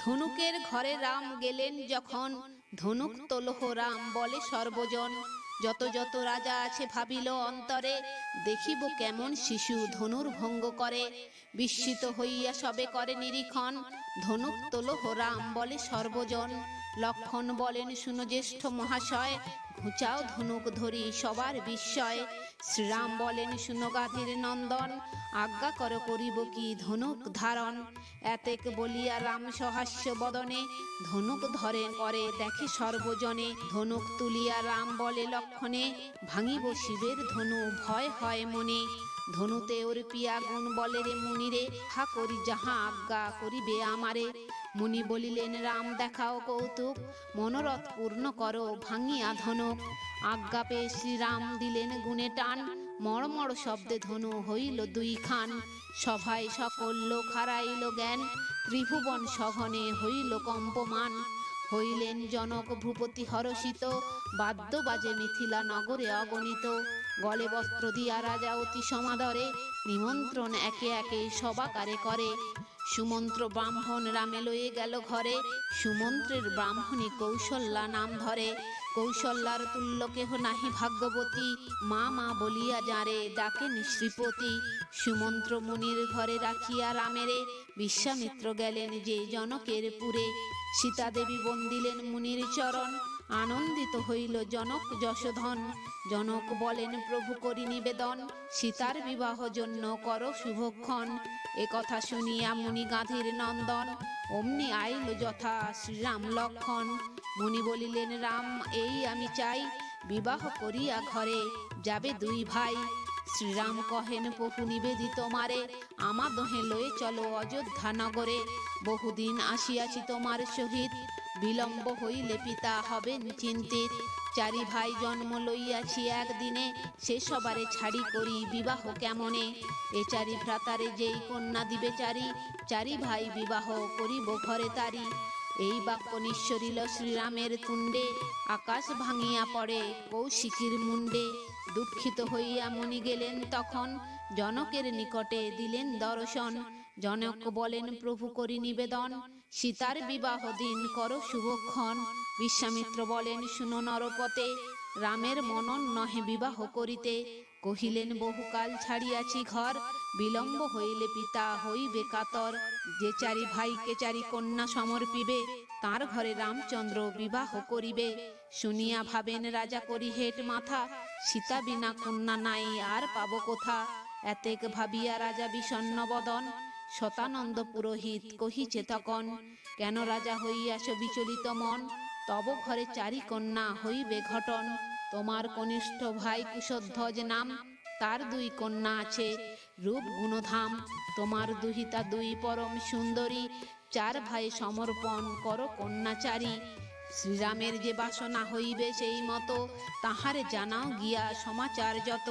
ধনুকের ঘরে রাম গেলেন যখন। ধনুক তোলহ রাম বলে, সর্বজন, যত যত রাজা আছে ভাবিল অন্তরে, দেখিব কেমন শিশু ধনুর ভঙ্গ করে। বিস্মিত হইয়া সবে করে নিরীক্ষণ, ধনুক তোলহ রাম বলে, সর্বজন লক্ষণ বলেন শুনো জ্যেষ্ঠ মহাশয়, ঘুচাও ধনুক ধরি সবার বিস্ময়। শ্রীরাম বলেন শুনো গাধীর নন্দন, আজ্ঞা কর করিব কি ধনুক ধারণ। এতেক বলিয়া রাম সহাস্য বদনে ধনুক ধরে করে দেখে সর্বজনে। ধনুক তুলিয়া রাম বলে লক্ষণে, ভাঙিব শিবের ধনু, ভয় হয় মনে। ধনুতে ওর পিয়া গুণ বলে রে মুনিরে, হা করি যাহা আজ্ঞা করিবে আমারে। মুনি বলিলেন, রাম দেখাও কৌতুক, মনোরথ পূর্ণ করো, ভাঙিয়া ধনুক। আজ্ঞা পেয়ে শ্রীরাম দিলেন গুণে টান, মড়মড় শব্দে ধনু হইল দুই খান। সভায় সকল লোক হারাইল জ্ঞান, ত্রিভুবন সঘনে হইল কম্পমান। হইলেন জনক ভূপতি হরষিত, বাদ্য বাজে মিথিলা নগরে অগণিত। গলে বস্ত্র দিয়া রাজা অতি সমাদরে, নিমন্ত্রণ একে একে সবাকারে করে। সুমন্ত্র ব্রাহ্মণ রামে লয়ে গেল ঘরে। সুমন্ত্রের ব্রাহ্মণী কৌশল্যা নাম ধরে। কৌশল্যার তুল্য কেহ নাহি ভাগ্যবতী। মা মা বলিয়া যারে ডাকেন শ্রীপতি সুমন্ত্র মুনির ঘরে রাখিয়া রামেরে। বিশ্বামিত্র গেলেন যে জনকের পুরে। সীতা দেবী বন্দিলেন মুনির চরণ। আনন্দিত হইল জনক যশোধন। জনক বলেন, প্রভু করি নিবেদন। সীতার বিবাহ জন্য কর শুভক্ষণ। এ কথা শুনিয়া মুনি গাধীর নন্দন, অমনি আইল যথা শ্রীরাম লক্ষণ। মুনি বলিলেন, রাম, এই আমি চাই, বিবাহ করিয়া ঘরে যাবে দুই ভাই। শ্রীরাম কহেন, প্রভু নিবেদিত মারে, আমা দহে লয়ে চলো অযোধ্যা নগরে। বহুদিন আসিয়াছি তোমার সহিত, বিলম্ব হইলে পিতা হবেন চিন্তিত। চারি ভাই জন্ম লইয়াছি একদিনে, সে সবারে ছাড়ি করি বিবাহ কেমনে? এ চারি ভ্রাতারে যেই কন্যা দিবে চারি চারি ভাই বিবাহ করিব ঘরে তারি। এই বাক্য নিঃসরিল শ্রীরামের তুণ্ডে, আকাশ ভাঙিয়া পড়ে কৌশিকীর মুন্ডে দুঃখিত হইয়া মনি গেলেন তখন, জনকের নিকটে দিলেন দর্শন। জনক বলেন, প্রভু করি নিবেদন। সীতার বিবাহ দিন কর শুভক্ষণ। বিশ্বামিত্র বলেন শুনো নরপতে। রামের মনন নহে বিবাহ করিতে। কহিলেন বহুকাল ছাড়িয়াছি ঘর। বিলম্ব হইলে পিতা হইবে কাতর। যে চারি ভাইকে চারি কন্যা সমর্পিবে তার ঘরে রামচন্দ্র বিবাহ করিবে। শুনিয়া ভাবেন রাজা করি হেট মাথা। সীতা বিনা কন্যা নাই আর পাব কোথা? এতেক ভাবিয়া রাজা বিষণ্ণ বদন। শতানন্দ পুরোহিত কহিছে তখন, কেন রাজা হইয়াছ বিচলিত মন? তব ঘরে চারি কন্যা হইবে ঘটন। তোমার কনিষ্ঠ ভাই কুশধ্বজ নাম, তার দুই কন্যা আছে, রূপ গুণধাম। তোমার দুহিতা দুই পরম সুন্দরী, চার ভাই সমর্পণ করো কন্যাচারী। শ্রীরামের যে বাসনা হইবে সেই মতো তাহার জানাও গিয়া সমাচার যত।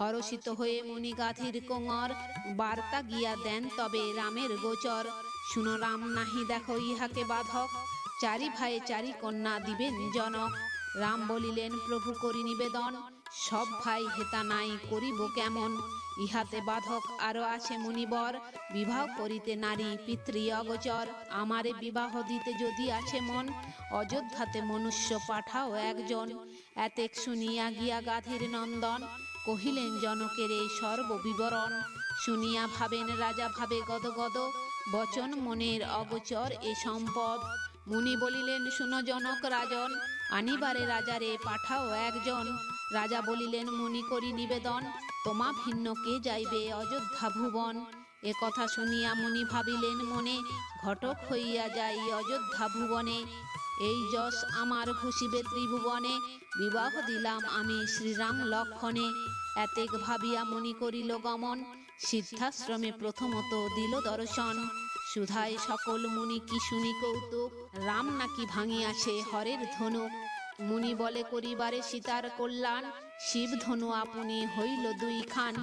হরষিত হয়ে মুনি গাধীর কোঙর বার্তা গিয়া দেন তবে রামের গোচর। শুনো রাম, নাহি দেখো ইহাকে বাধক। চারি ভাই, চারি কন্যা দিবেন জনক। রাম বলিলেন, প্রভু করি নিবেদন, সব ভাই হেতা নাই করিব কেমন? ইহাতে বাধক আরও আছে মুনিবর, বিবাহ করিতে নারী পিতৃ অগোচর। আমারে বিবাহ দিতে যদি আছে মন, অযোধ্যাতে মনুষ্য পাঠাও একজন। এতেক শুনিয়া গিয়া গাধীর নন্দন, কহিলেন, জনকের এই সর্ববিবরণ। শুনিয়া ভাবেন, রাজা ভাবে গদ গদ, বচন মনের অগোচর এ সম্পদ। মুনি বলিলেন, শুনো জনক রাজন আনিবারে রাজারে পাঠাও একজন। রাজা বলিলেন, মুনি করি নিবেদন। তোমা ভিন্ন কে যাইবে অযোধ্যা ভুবন? এ কথা শুনিয়া মুনি ভাবিলেন, মনে ঘটক হইয়া যাই অযোধ্যা ভুবনে। এই যশ আমার ঘুষিবে ত্রিভুবনে। বিবাহ দিলাম আমি শ্রীরাম লক্ষণে। এতেক ভাবিয়া মুনি করিল গমন। সিদ্ধাশ্রমে প্রথমত দিল দর্শন। সুধায় সকল মুনি কি শুনি কৌতুক? রাম নাকি ভাঙিয়াছে হরের ধনু মুনি বলে, করিবারে সীতার কল্যাণ। শিব ধনু আপনি হইল দুই খান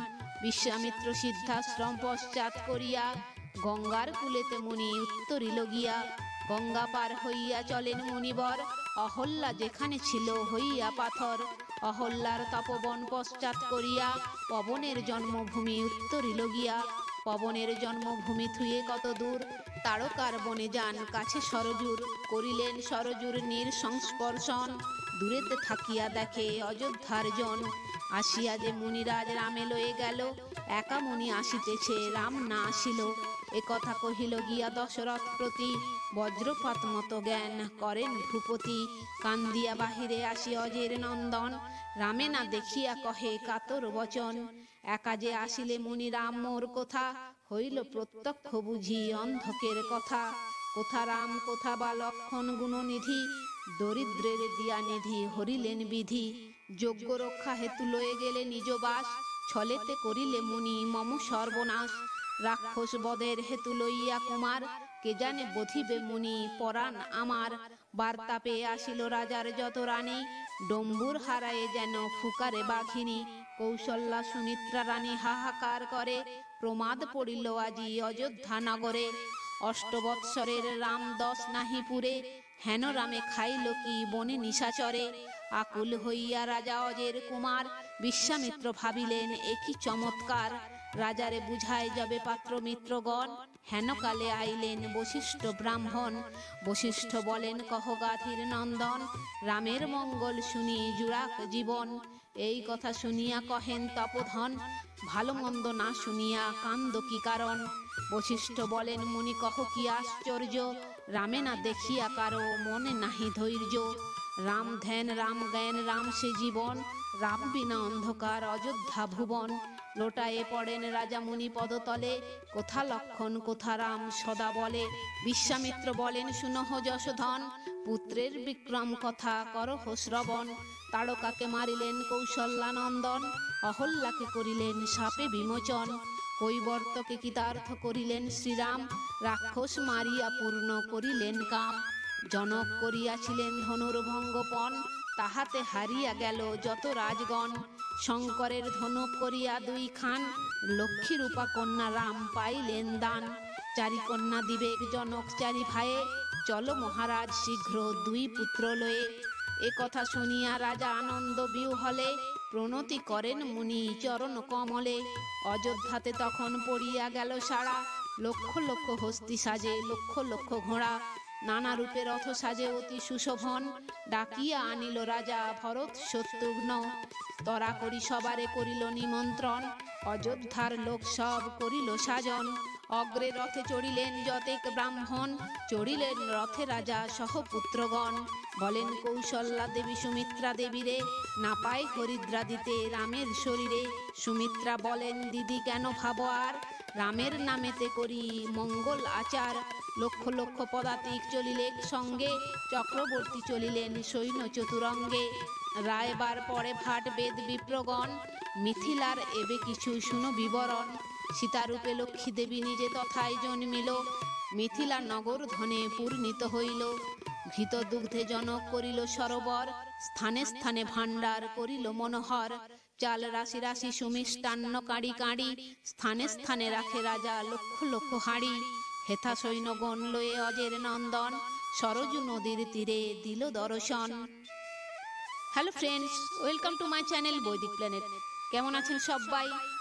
বিশ্বামিত্র সিদ্ধাশ্রম পশ্চাৎ করিয়া গঙ্গার কুলেতে মুনি উত্তরিল গিয়া। গঙ্গা পার হইয়া চলেন মুনিবর। অহল্যা যেখানে ছিল হইয়া পাথর। অহল্যার তপবন পশ্চাৎ করিয়া পবনের জন্মভূমি উত্তরিল গিয়া। পবনের জন্মভূমি থুয়ে কত দূর? তারকার বনে যান, কাছে সরজুর করিলেন সরজুর নির্সংস্পর্শন দূরেতে থাকিয়া দেখে অযোধ্যার জন। আসিয়া যে মুনিরাজ রামে লয়ে গেল, একা মুনি আসিতেছে, রাম না আসিল। এ কথা কহিল গিয়া দশরথ প্রতি। বজ্রপাত মতো জ্ঞান করেন ভূপতি। কান্দিয়া বাহিরে আসি অজের নন্দন। রামে না দেখিয়া কহে কাতর বচন। একা যে আসিলে মুনি রাম মোর কথা হইল প্রত্যক্ষ বুঝি, অন্ধকের কথা। কোথা রাম, কোথা বা লক্ষণ গুণনিধি, দরিদ্রের দিয়া নিধি হরিলেন বিধি। যোগ্য রক্ষা হেতু লয়ে গেলে নিজ বাস, ছলেতে করিলে মুনি মম সর্বনাশ। রাক্ষস বদের হেতু লইয়া কুমার, কে জানে বধিবে মুনি পরাণ আমার। বার্তা পেয়ে আসিল রাজার যত রানী, ডম্বুর হারায়ে যেন ফুকারে বাঘিনী। কৌশল্যা সুমিত্রা রানী হাহাকার করে। প্রমাদ পড়িল আজি অযোধ্যা নগরে। অষ্টবৎসরের রাম দশ নাহি পুরে। হেন রামে খাইল কি বনে নিশাচরে আকুল হইয়া রাজা অজের কুমার। বিশ্বামিত্র ভাবিলেন একই চমৎকার। রাজারে বুঝায় যবে পাত্র মিত্রগণ। হেন কালে আইলেন বশিষ্ঠ ব্রাহ্মণ। বশিষ্ঠ বলেন, কহ গাথির নন্দন, রামের মঙ্গল শুনি জুড়াক জীবন। এই কথা শুনিয়া কহেন তপধন ভালো মন্দ না শুনিয়া কান্দ কি কারণ? বশিষ্ঠ বলেন, মুনি কহ কি আশ্চর্য? রামে না দেখিয়া কারও মনে নাহি ধৈর্য। রাম ধ্যান, রাম জ্ঞান, রাম সে জীবন, রাম বিনা অন্ধকার অযোধ্যা ভুবন। লোটায়ে পড়েন রাজা মুনি পদতলে, কোথা লক্ষণ, কোথা রাম সদা বলে? বিশ্বামিত্র বলেন, শুনহ যশোধন পুত্রের বিক্রম কথা করহ শ্রবণ। তারকাকে মারিলেন কৌশল্যানন্দন, অহল্যাকে করিলেন সাপে বিমোচন। কৈবর্তকে কৃতার্থ করিলেন শ্রীরাম, রাক্ষস মারিয়া পূর্ণ করিলেন কাম। জনক করিয়াছিলেন ধনুর্ভঙ্গপন, তাহাতে হারিয়া গেল যত রাজগণ। শঙ্করের ধনুক করিয়া দুই খান লক্ষ্মী রূপা কন্যা রাম পাইলেন দান। চারি কন্যা দিবেক জনক চারি ভাইয়ে চলো মহারাজ, শীঘ্র দুই পুত্র লয়ে। এ কথা শুনিয়া রাজা আনন্দ বিহলে প্রণতি করেন মুনি চরণ কমলে। অযোধ্যাতে তখন পড়িয়া গেল সারা লক্ষ লক্ষ হস্তি সাজে, লক্ষ লক্ষ ঘোড়া। নানা রূপে রথ সাজে অতি সুশোভন। ডাকিয়া আনিল রাজা ভরত শত্রুঘ্ন। তরা করি সবারে করিল নিমন্ত্রণ। অযোধ্যার লোক সব করিল সাজন। অগ্রে রথে চড়িলেন যতেক ব্রাহ্মণ, চড়িলেন রথে রাজা সহ পুত্রগণ। বলেন কৌশল্যা দেবী সুমিত্রা দেবীরে, না পায় হরিদ্রা দিতে রামের শরীরে। সুমিত্রা বলেন, দিদি, কেন ভাবো আর? রামের নামেতে করি মঙ্গল আচার। লক্ষ লক্ষ পদাতিক চলিলেন সঙ্গে, চক্রবর্তী চলিলেন সৈন্য চতুরঙ্গে। রায়বার পরে ভাট বেদ বিপ্রগণ, মিথিলার এবে কিছু শুনো বিবরণ। সীতারূপে লক্ষ্মী দেবী নিজে তথায় জন্মিল। মিথিলা নগর ধনে পূর্ণিত হইল। ঘৃত দুগ্ধে জনক করিল সরোবর। স্থানে স্থানে ভাণ্ডার করিল মনোহর। চাল রাশি রাশি সুমিষ্টান্ন কাঁড়ি কাঁড়ি। স্থানে স্থানে রাখে রাজা লক্ষ লক্ষ হাঁড়ি। হেথা সৈন্যগণ লয়ে অজের নন্দন। সরজু নদীর তীরে দিল দর্শন। Hello friends, welcome to my channel Vaidik planet. কেমন আছেন সবাই?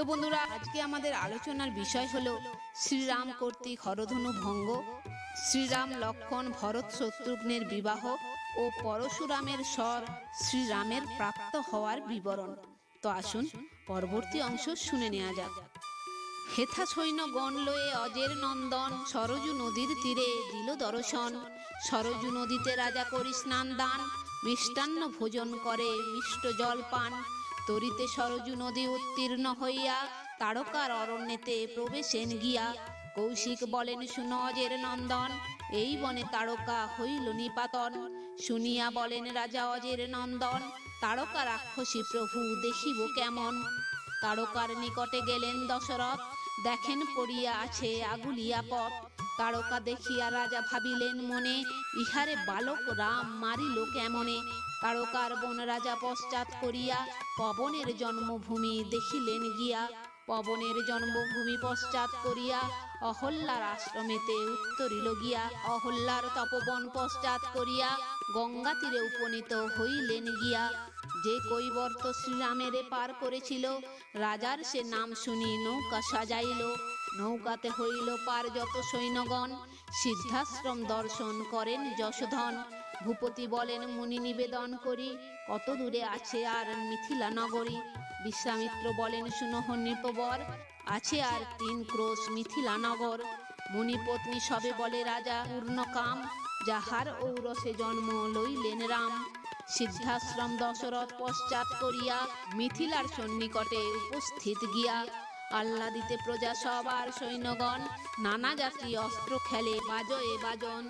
তো বন্ধুরা, আজকে আমাদের আলোচনার বিষয় হলো শ্রীরাম কর্তৃক হরধনু ভঙ্গ। শ্রীরাম লক্ষণ ভরত শত্রুঘ্নের বিবাহ ও পরশুরামের স্বর শ্রীরামের প্রাপ্ত হওয়ার বিবরণ। তো আসুন, পরবর্তী অংশ শুনে নেওয়া যাক। হেথা সৈন্য গণ লয়ে অজের নন্দন, সরজু নদীর তীরে দিল দর্শন। সরজু নদীতে রাজা করি স্নান দান, মিষ্টান্ন ভোজন করে মিষ্ট জল পান। তরিতে সরজু নদী উত্তীর্ণ হইয়া তারকার অরণ্যেতে প্রবেশেন গিয়া। কৌশিক বলেন, শুন অজের নন্দন, এই বনে তারকা হইল নিপাতন। শুনিয়া বলেন, রাজা অজের নন্দন, তারকা রাক্ষসী প্রভু দেখিব কেমন? তারকার নিকটে গেলেন দশরথ। দেখেন পড়িয়া আছে আগুলিয়া পথ। তারকা দেখিয়া রাজা ভাবিলেন, মনে, ইহারে বালক রাম মারিল কেমনে? তারকার বন রাজা পশ্চাৎ করিয়া পবনের জন্মভূমি দেখিলেন গিয়া। পবনের জন্মভূমি পশ্চাৎ করিয়া অহল্যার আশ্রমেতে উত্তরিল গিয়া। অহল্যার তপবন পশ্চাৎ করিয়া গঙ্গা তীরে উপনীত হইলেন গিয়া। যে কৈবর্ত শ্রীরামেরে পার করেছিল, রাজার সে নাম শুনি নৌকা সাজাইল। নৌকাতে হইল পার যত সৈন্যগণ, সিদ্ধাশ্রম দর্শন করেন যশোধন। ভূপতি বলেন, মুনি নিবেদন করি কত দূরে আছে আর মিথিলা নগরী? বিশ্বামিত্র বলেন শুনহ নৃপবর আছে আর তিন ক্রোশ মিথিলা নগর। মুনিপত্নী সবে বলে, রাজা পূর্ণকাম যাহার ঔরসে জন্ম লইলেন রাম। সিদ্ধাশ্রম দশরথ পশ্চাৎ করিয়া মিথিলার সন্নিকটে উপস্থিত গিয়া, আহ্লাদিতে প্রজা সবার সৈন্যগণ নানা জাতি অস্ত্র খেলে বাজয়ে বাজন।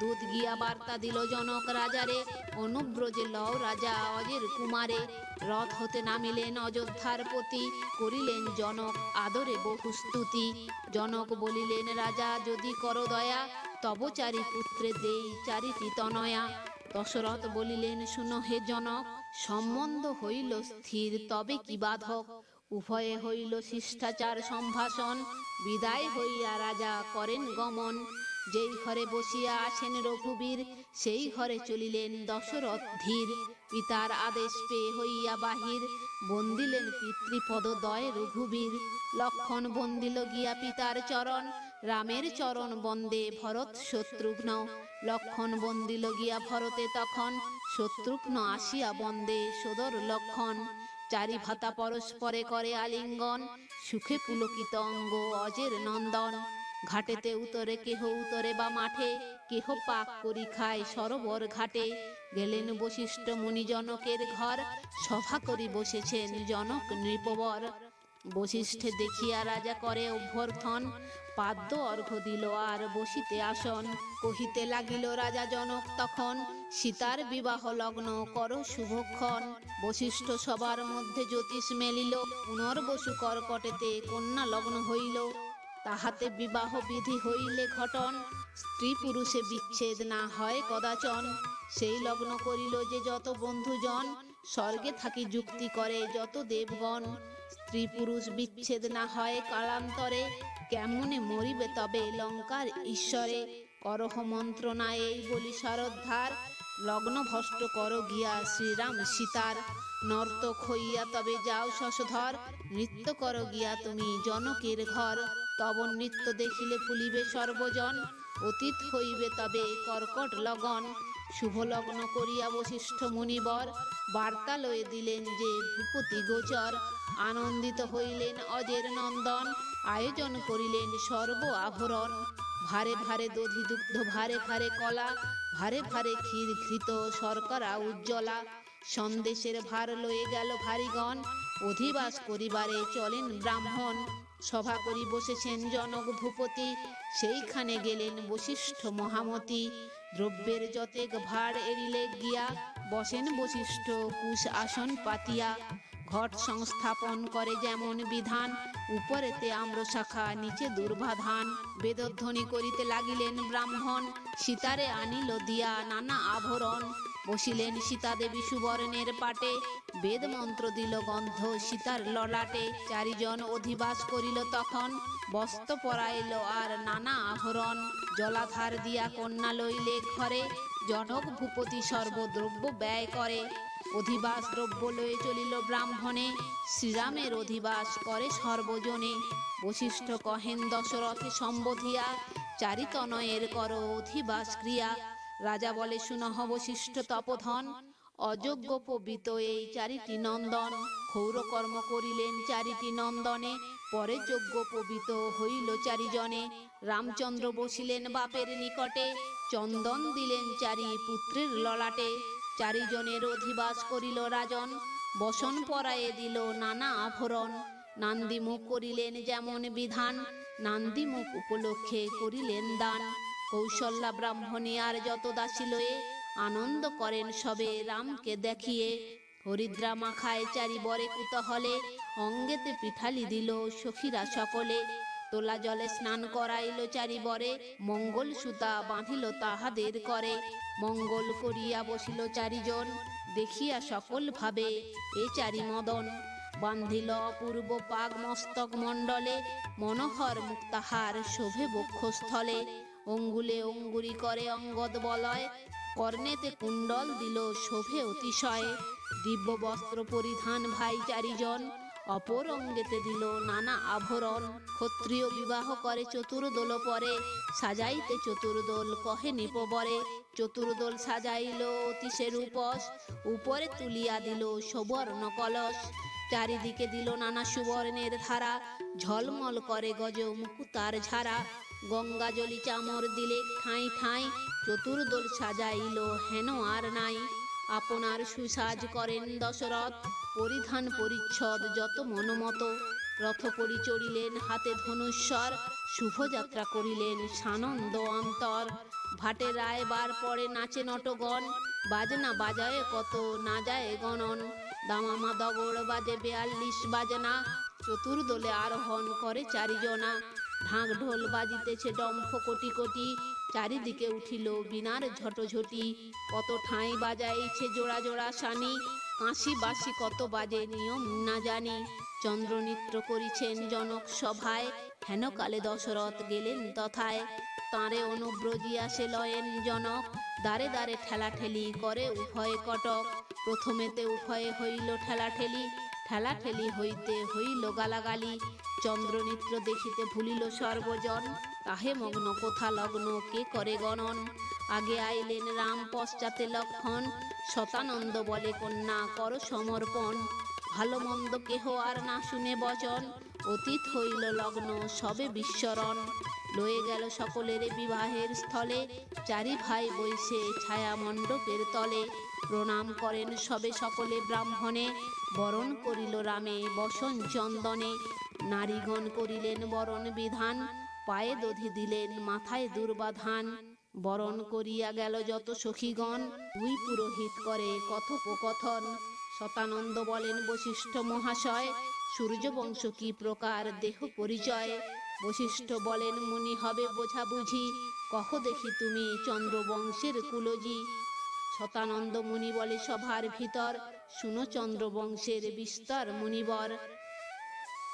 দুধ গিয়া বার্তা দিল জনক রাজারে। অনুব্রজে লও রাজা অজের কুমারে। রথ হতে নামিলেন অযোধ্যার প্রতি করিলেন জনক আদরে বহু স্তুতি। জনক বলিলেন, রাজা, যদি করো দয়া, তব চারি পুত্রে দেই চারিটি তনয়া। দশরথ বলিলেন, শুনো হে জনক, সম্বন্ধ হইল স্থির, তবে কি বাধক? উভয়ে হইল শিষ্টাচার সম্ভাষণ, বিদায় হইয়া রাজা করেন গমন। যেই ঘরে বসিয়া আছেন রঘুবীর, সেই ঘরে চলিলেন দশরথ ধীর। পিতার আদেশ পেয়ে হইয়া বাহির, বন্দিলেন পিতৃপদ দয় রঘুবীর। লক্ষণ বন্দিল গিয়া পিতার চরণ, রামের চরণ বন্দে ভরত শত্রুঘ্ন। লক্ষণ বন্দিল গিয়া ভরতে তখন, শত্রুঘ্ন আসিয়া বন্দে সদর লক্ষণ। চারি ভাতা পরস্পরে করে আলিঙ্গন, সুখে পুলকিত অঙ্গ অজের নন্দন। ঘাটেতে উতরে কেহ উতরে বা মাঠে, কেহ পাক করি খায় সরোবর ঘাটে। গেলেন বশিষ্ঠ মুনি জনকের ঘর, সভা করি বসেছেন জনক নৃপবর। বশিষ্ঠে দেখিয়া রাজা করে অভ্যর্থন, পাদ্য অর্ঘ দিল আর বসিতে আসন। কহিতে লাগিল, রাজা জনক, তখন সীতার বিবাহ লগ্ন কর শুভক্ষণ। বশিষ্ঠ সবার মধ্যে জ্যোতিষ মেলিল, পুনর্বসু কর্কটেতে কন্যা লগ্ন হইল। তাহাতে বিবাহ বিধি হইলে ঘটন। স্ত্রী পুরুষে বিচ্ছেদ না হয় কদাচন। সেই লগ্ন করিল যে যত বন্ধুজন, স্বর্গে থাকি যুক্তি করে যত দেবগণ। স্ত্রী পুরুষ বিচ্ছেদ না হয় কালান্তরে, কেমনে মরিবে তবে লঙ্কার ঈশ্বরে? করহ মন্ত্রণা এই বলি শরদ্ধার। লগ্ন ভষ্ট কর গিয়া শ্রীরাম সীতার। নর্তক হইয়া তবে যাও শশধর, নৃত্য কর গিয়া তুমি জনকের ঘর। তব নৃত্য দেখিলে ফুলিবে সর্বজন, অতীত হইবে তবে কর্কট লগন। শুভ লগ্ন করিয়া বশিষ্ঠ মুনিবর বার্তা লয়ে দিলেন যে ভূপতি গোচর। আনন্দিত হইলেন অজের নন্দন, আয়োজন করিলেন সর্ব আভরণ। ভারে ভারে দধি দুগ্ধ, ভারে ভারে কলা, ভারে ভারে ক্ষীর ঘৃত শর্করা উজ্জ্বলা। সন্দেশের ভার লয়ে গেল ভারিগণ, অধিবাস করিবারে চলেন ব্রাহ্মণ। সভা করি বসেছেন জনক ভূপতি সেইখানে গেলেন বশিষ্ঠ মহামতি। দ্রব্যের যতেক ভাড় এড়িলে গিয়া বসেন বশিষ্ঠ কুশ আসন পাতিয়া। ঘট সংস্থাপন করে যেমন বিধান, উপরেতে আম্র শাখা নিচে দুর্বাধান বেদধ্বনি করিতে লাগিলেন ব্রাহ্মণ, সীতারে আনিল দিয়া নানা আভরণ। বসিলেন সীতা দেবী সুবর্ণের পাটে। বেদ মন্ত্র দিল গন্ধ সীতার ললাটে। চারিজন অধিবাস করিল তখন। বস্ত্র পরাইল আর নানা আভরণ জলাধার দিয়া কন্যা লইলে ঘরে। জনক ভূপতি সর্বদ্রব্য ব্যয় করে। অধিবাস দ্রব্য লয়ে চলিল ব্রাহ্মণে। শ্রীরামের অধিবাস করে সর্বজনে। বশিষ্ঠ কহেন দশরথে সম্বোধিয়া, চারিতনয়ের কর অধিবাস ক্রিয়া। রাজা বলে শুনহ বশিষ্ঠ তপধন, অযোগ্য পবিত এই চারিটি নন্দন। ক্ষৌরকর্ম করিলেন চারিটি নন্দনে, পরে যোগ্য পবিত হইল চারিজনে। রামচন্দ্র বসিলেন বাপের নিকটে, চন্দন দিলেন চারি পুত্রের ললাটে। চারিজনের অধিবাস করিল রাজন বসন পরায়ে দিল নানা আভরণ। নান্দিমুখ করিলেন যেমন বিধান, নান্দিমুখ উপলক্ষে করিলেন দান। কৌশল্যা ব্রাহ্মণী আর যত দাসী লয়ে আনন্দ করেন সবে, রামকে দেখিয়ে। হরিদ্রা মাখায় চারি বরে কুতহলে, অঙ্গেতে পিঠালি দিল সখীরা সকলে। তোলা জলে স্নান করাইল চারি বরে, মঙ্গল সুতা বাঁধিল তাহাদের করে। মঙ্গল করিয়া বসিল চারিজন, দেখিয়া সকল ভাবে এ চারি মদন। বান্ধিল অপূর্ব পাগ মস্তক মণ্ডলে, মনোহর মুক্তাহার শোভে বক্ষস্থলে। অঙ্গুলে অঙ্গুরি করে অঙ্গদ বলয়। কর্ণেতে কুণ্ডল দিল শোভে অতিশয়। দিব্য বস্ত্র পরিধান ভাই চারিজন। অপর অঙ্গেতে দিল নানা আভরণ। ক্ষত্রিয় বিবাহ করে চতুর্দোল পরে। সাজাইতে চতুর্দোল কহে নিপবরে চতুর্দোল সাজাইল অতিশের উপস। উপরে তুলিয়া দিল সুবর্ণ কলস। চারিদিকে দিল নানা সুবর্ণের ধারা। ঝলমল করে গজ মুকুতার ঝাড়া গঙ্গা জলি চামর দিলে ঠাঁই ঠাঁই, চতুর্দোল সাজাইল হেন আর নাই। আপনার সুসাজ করেন দশরথ, পরিধান পরিচ্ছদ যত মনোমত। রথ পরি চড়িলেন হাতে ধনুস্বর শুভযাত্রা করিলেন সানন্দ অন্তর। ভাটে রায় বার পরে নাচে নটগণ, বাজনা বাজায় কত না যায় গণন। দামামা দগড় বাজে বেয়াল্লিশ বাজনা, চতুর্দলে আরোহণ করে চারিজনা। ঢাক ঢোল বাজিতেছে ডম্ফ কোটি কোটি। চারিদিকে উঠিল বিনার ঝটোঝটি। কত ঠাঁই বাজাইছে জোড়া জোড়া সানি। কাশি বাসি কত বাজে নিয়ম না জানি। চন্দ্রনিত্র করিছেন জনক সভায়। হেন কালে দশরথ গেলেন তথায়। তাঁরে অনুব্রজি আসে লয়েন জনক। দাঁড়ে দাঁড়ে ঠেলা ঠেলি করে উভয়ে কটক। প্রথমেতে উভয়ে হইল ঠেলা ঠেলি ঠেলা ঠেলি হইতে হইল গালাগালি। চন্দ্রনিত্র দেখিতে ভুলিল সর্বজন। তাহে মগ্ন, কোথা লগ্ন, কে করে গণন? আগে আইলেন রাম পশ্চাতে লক্ষণ। শতানন্দ বলে, কন্যা, কর সমর্পণ। ভালো মন্দ কেহ আর না শুনে বচন। অতীত হইল লগ্ন, সবে বিস্মরণ। লয়ে গেল সকলের বিবাহের স্থলে। চারি ভাই বৈশে ছায়া মণ্ডপের তলে। প্রণাম করেন সবে সকলে ব্রাহ্মণে। বরণ করিল রামে বসন চন্দনে। নারীগণ করিলেন বরণ বিধান, পায়ে দধি দিলেন, মাথায় দুর্বাধান বরণ করিয়া গেল যত সখীগণ, দুই পুরোহিত করে কথোপকথন। শতানন্দ বলেন, বশিষ্ঠ মহাশয় সূর্যবংশ কি প্রকার, দেহ পরিচয়? বশিষ্ঠ বলেন, মুনি হবে বোঝা বুঝি কহ দেখি তুমি চন্দ্রবংশের কুলজি? শতানন্দ মুনি বলে, সভার ভিতর, শুনো চন্দ্রবংশের বিস্তর মুনিবর।